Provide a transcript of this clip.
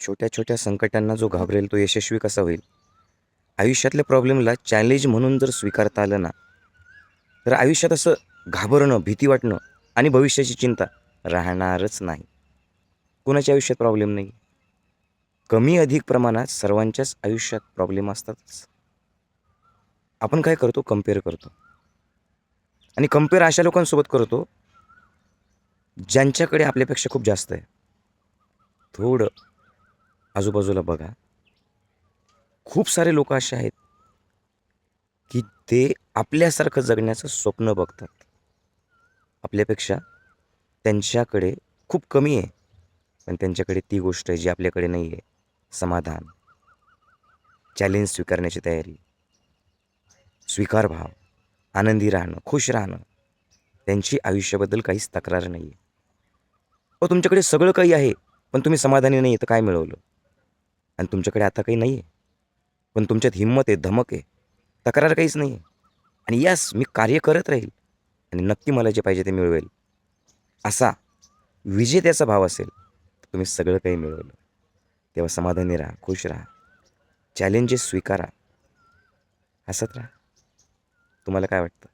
छोट्या छोट्या संकटांना जो घाबरेल तो यशस्वी कसा होईल? आयुष्यातल्या प्रॉब्लेमला चॅलेंज म्हणून जर स्वीकारता आलं ना तर आयुष्यात असं घाबरणं भीती वाटणं आणि भविष्याची चिंता राहणारच नाही. कोणाच्या आयुष्यात प्रॉब्लेम नाही कमी अधिक प्रमाणात सर्वांच्याच आयुष्यात प्रॉब्लेम असतातच. आपण काय करतो? कंपेअर करतो. आणि कंपेअर अशा लोकांसोबत करतो ज्यांच्याकडे आपल्यापेक्षा खूप जास्त आहे. थोडं आजूबाजूला बघा. खूप सारे लोक असे आहेत की ते आपल्यासारखं जगण्याचं स्वप्न बघतात. आपल्यापेक्षा त्यांच्याकडे खूप कमी आहे. पण त्यांच्याकडे ती गोष्ट आहे जी आपल्याकडे नाही आहे. समाधान. चॅलेंज स्वीकारण्याची तयारी. स्वीकार भाव. आनंदी राहणं खुश राहणं. त्यांची आयुष्याबद्दल काहीच तक्रार नाही आहे अहो तुमच्याकडे सगळं काही आहे पण तुम्ही समाधानी नाही तर काय मिळवलं? आणि तुमच्याकडे आता काही नाही आहे पण तुमच्यात हिंमत आहे धमक आहे. तक्रार काहीच नाही आहे आणि यस मी कार्य करत राहील. आणि नक्की मला जे पाहिजे ते मिळवेल. असा विजेत्याचा भाव असेल तर तुम्ही सगळं काही मिळवलं. तेव्हा समाधानी राहा खुश राहा. चॅलेंजेस स्वीकारा. हसत राहा. तुम्हाला काय वाटतं?